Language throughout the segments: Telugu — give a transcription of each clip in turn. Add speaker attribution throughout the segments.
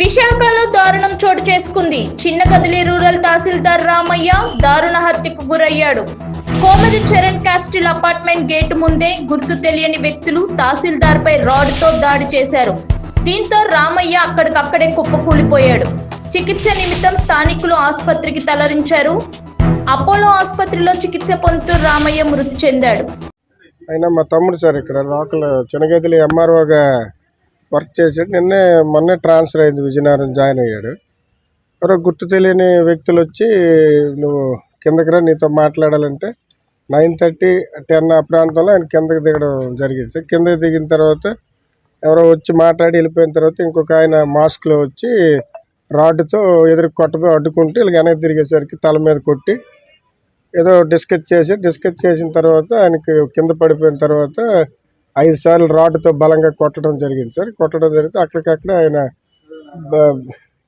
Speaker 1: విశాఖలో దారుణం చోటు చేసుకుంది. చిన్న గదిలి రూరల్ తహసీల్దార్ రామయ్య దారుణ హత్యకు గురయ్యాడు. కోమది చరణ్ కాస్టిల్ అపార్ట్మెంట్ గేటు ముందే గుర్తు తెలియని వ్యక్తులు తహసీల్దార్ పై రాడ్తో దాడి చేశారు. దీంతో రామయ్య అక్కడికక్కడే కుప్పకూలిపోయాడు. చికిత్స నిమిత్తం స్థానికులు ఆసుపత్రికి తలరించారు అపోలో ఆసుపత్రిలో చికిత్స పొందుతూ రామయ్య మృతి చెందాడు.
Speaker 2: అయినా మా తమ్ముడు సార్ ఇక్కడ లోకల్ చిన్నగదిలి ఎంఆర్ఓగా వర్క్ చేసాడు నిన్నే మొన్నే ట్రాన్స్ఫర్ అయింది విజయనగరం జాయిన్ అయ్యాడు. ఎవరో గుర్తు తెలియని వ్యక్తులు వచ్చి నువ్వు కిందకి రా నీతో మాట్లాడాలంటే నైన్ థర్టీ టెన్ ఆ ప్రాంతంలో ఆయన కిందకి దిగడం జరిగింది. కిందకి దిగిన తర్వాత ఎవరో వచ్చి మాట్లాడి వెళ్ళిపోయిన తర్వాత ఇంకొక ఆయన మాస్క్లో వచ్చి రాడ్తో ఎదురు కొట్టబోయి అడ్డుకుంటే వీళ్ళకి వెనక్కి తిరిగేసరికి తల మీద కొట్టి ఏదో డిస్కస్ చేసి డిస్కస్ చేసిన తర్వాత ఆయనకి కింద పడిపోయిన తర్వాత ఐదు సార్లు రాడ్తో బలంగా కొట్టడం జరిగింది సార్. కొట్టడం జరిగితే అక్కడికక్కడ ఆయన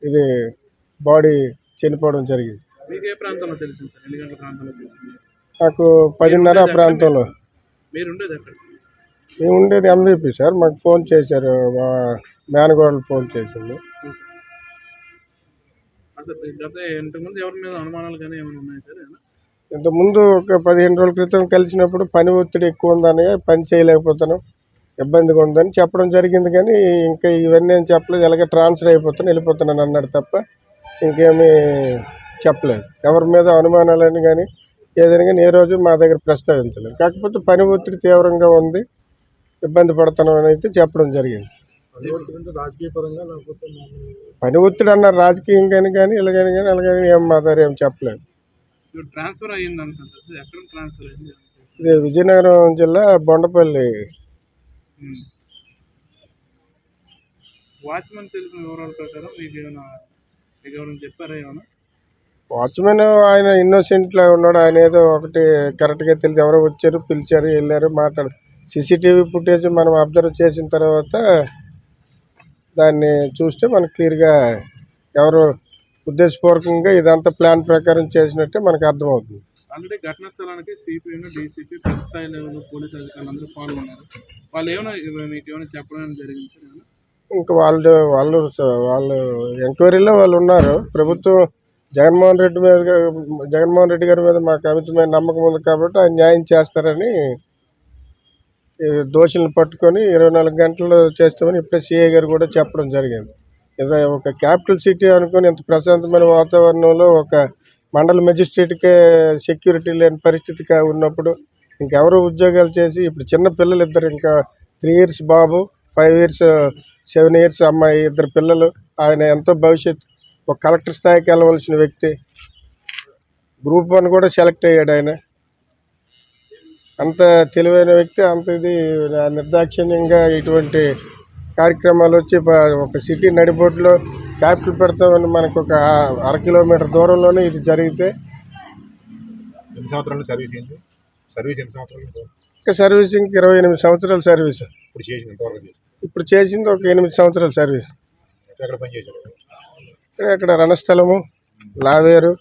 Speaker 2: ఇది బాడీ చనిపోవడం జరిగింది. నాకు పదిన్నర ఆ ప్రాంతంలో. మేము ఉండేది ఎంవీపీ సార్. మాకు ఫోన్ చేశారు మా మేనగోడలు ఫోన్ చేసింది.
Speaker 3: ఎవరి మీద అనుమానాలు కానీ ఏమైనా ఉన్నాయి సార్?
Speaker 2: ఇంతకుముందు ఒక పదిహేను రోజుల క్రితం కలిసినప్పుడు పని ఒత్తిడి ఎక్కువ ఉందని పని చేయలేకపోతాను ఇబ్బందిగా ఉందని చెప్పడం జరిగింది కానీ ఇంకా ఇవన్నీ ఏం చెప్పలేదు. ఎలాగ ట్రాన్స్ఫర్ అయిపోతాను వెళ్ళిపోతున్నాను అన్నాడు తప్ప ఇంకేమీ చెప్పలేదు. ఎవరి మీద అనుమానాలని కానీ ఏదైనా కానీ ఏ రోజు మా దగ్గర ప్రస్తావించలేదు. కాకపోతే పని ఒత్తిడి తీవ్రంగా ఉంది. ఇబ్బంది పడుతున్నాం అని అయితే చెప్పడం జరిగింది.
Speaker 3: రాజకీయ
Speaker 2: పని ఒత్తిడి అన్నారు రాజకీయంగాని కానీ ఇలాగని కానీ అలాగని ఏం మా దగ్గర ఏం చెప్పలేదు.
Speaker 3: ట్రాన్స్ఫర్ అయ్యింది ఎక్కడ ట్రాన్స్ఫర్ అయింది
Speaker 2: ఇది విజయనగరం జిల్లా బొండపల్లి.
Speaker 3: వాచ్మెన్ తెలిసిన వివరాల ప్రకారం మీకు ఏమైనా మీకు ఎవరైనా చెప్పారా ఏమైనా?
Speaker 2: వాచ్మెన్ ఆయన ఉన్నాడు. ఆయన ఏదో ఒకటి కరెక్ట్గా తెలియదు. ఎవరో వచ్చారు పిలిచారు వెళ్ళారు మాట్లాడు సీసీటీవీ ఫుటేజ్ మనం అబ్జర్వ్ చేసిన తర్వాత దాన్ని చూస్తే మనకు క్లియర్గా ఎవరు ఉద్దేశపూర్వకంగా ఇదంతా ప్లాన్ ప్రకారం చేసినట్టే మనకు అర్థమవుతుంది.
Speaker 3: ఆల్రెడీ ఘటనా స్థలానికి సిపిఎం డీసీపీ పెద్ద స్థాయి లెవెల్ పోలీస్ అధికారులు అందరూ పాల్గొన్నారు. వాళ్ళు ఏమైనా ఇవి మీకు ఏమైనా చెప్పడం జరిగింది సార్ ఏమైనా?
Speaker 2: ఇంకా వాళ్ళు వాళ్ళు వాళ్ళు ఎంక్వైరీలో వాళ్ళు ఉన్నారు. ప్రభుత్వం జగన్మోహన్ రెడ్డి మీద జగన్మోహన్ రెడ్డి గారి మీద మాకు అమితమైన నమ్మకం ఉంది కాబట్టి ఆయన న్యాయం చేస్తారని దోషులను పట్టుకొని ఇరవై నాలుగు గంటలు చేస్తామని ఇప్పుడే సిఐ గారు కూడా చెప్పడం జరిగింది. ఒక క్యాపిటల్ సిటీ అనుకుని ఇంత ప్రశాంతమైన వాతావరణంలో ఒక మండల మెజిస్ట్రేట్కే సెక్యూరిటీ లేని పరిస్థితిగా ఉన్నప్పుడు ఇంకెవరు ఉద్యోగాలు చేసి ఇప్పుడు చిన్న పిల్లలు ఇద్దరు ఇంకా త్రీ ఇయర్స్ బాబు ఫైవ్ ఇయర్స్ సెవెన్ ఇయర్స్ అమ్మాయి ఇద్దరు పిల్లలు ఆయన ఎంతో భవిష్యత్తు. ఒక కలెక్టర్ స్థాయికి వెళ్ళవలసిన వ్యక్తి. గ్రూప్ వన్ కూడా సెలెక్ట్ అయ్యాడు ఆయన. అంత తెలివైన వ్యక్తి అంత ఇది నిర్దాక్షిణ్యంగా ఇటువంటి కార్యక్రమాలు వచ్చి ఒక సిటీ నడిబొడ్డులో క్యాపిటల్ పెడతామని మనకు ఒక అర కిలోమీటర్ దూరంలోనే ఇది జరిగితే
Speaker 4: ఎన్ని సంవత్సరాలు సర్వీస్ సర్వీస్ ఎన్ని సంవత్సరాలు?
Speaker 2: ఇంకా సర్వీసింగ్ ఇరవై ఎనిమిది సంవత్సరాల సర్వీస్.
Speaker 4: ఇప్పుడు చేసింది
Speaker 2: ఇప్పుడు చేసింది ఒక ఎనిమిది సంవత్సరాల సర్వీస్.
Speaker 4: ఎక్కడ పని చేశారు
Speaker 2: ఇక్కడ రణస్థలము లావేరు.